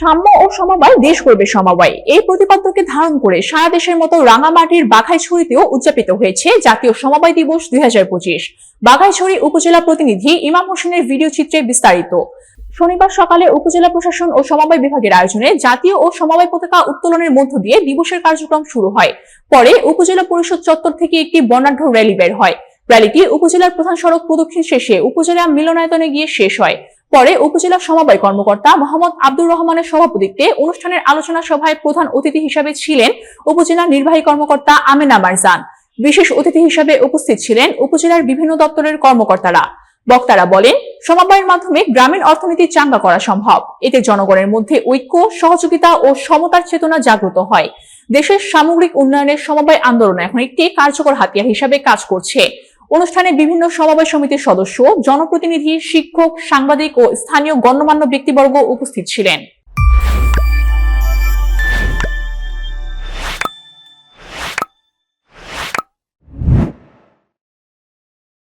সাম্য ও সমবায়, দেশ করবে সমবায়। এই প্রতিপাদ্যকে ধারণ করে সারা দেশের মতো রাঙামাটির বাঘাইছড়িতেও উদযাপিত হয়েছে জাতীয় সমবায় দিবস দুই হাজার পঁচিশ। বাঘাইছড়ি উপজেলা প্রতিনিধি ইমাম হোসেনের ভিডিও চিত্রে বিস্তারিত। শনিবার সকালে উপজেলা প্রশাসন ও সমবায় বিভাগের আয়োজনে জাতীয় ও সমবায় পতাকা উত্তোলনের মধ্য দিয়ে দিবসের কার্যক্রম শুরু হয়। পরে উপজেলা পরিষদ চত্বর থেকে একটি বর্ণাঢ্য র্যালি বের হয়। র্যালিটি উপজেলার প্রধান সড়ক প্রদক্ষিণ শেষে উপজেলা মিলনায়তনে গিয়ে শেষ হয়। পরে উপজেলা সমবায় কর্মকর্তা মোহাম্মদ আব্দুর রহমানের সভাপতিত্বে অনুষ্ঠানের আলোচনা সভায় প্রধান অতিথি হিসাবে ছিলেন উপজেলা নির্বাহী কর্মকর্তা আমেনা মারজান। বিশেষ অতিথি হিসাবে উপস্থিত ছিলেন উপজেলার বিভিন্ন দপ্তরের কর্মকর্তারা। বক্তারা বলেন, সমবায়ের মাধ্যমে গ্রামীণ অর্থনীতি চাঙ্গা করা সম্ভব। এতে জনগণের মধ্যে ঐক্য, সহযোগিতা ও সমতার চেতনা জাগ্রত হয়। দেশের সামগ্রিক উন্নয়নের সমবায় আন্দোলন এখন একটি কার্যকর হাতিয়ার হিসাবে কাজ করছে। অনুষ্ঠানে বিভিন্ন সমবায় সমিতির সদস্য জনপ্রতিনিধি শিক্ষক সাংবাদিক ও স্থানীয় গণ্যমান্য ব্যক্তিবর্গ উপস্থিত ছিলেন।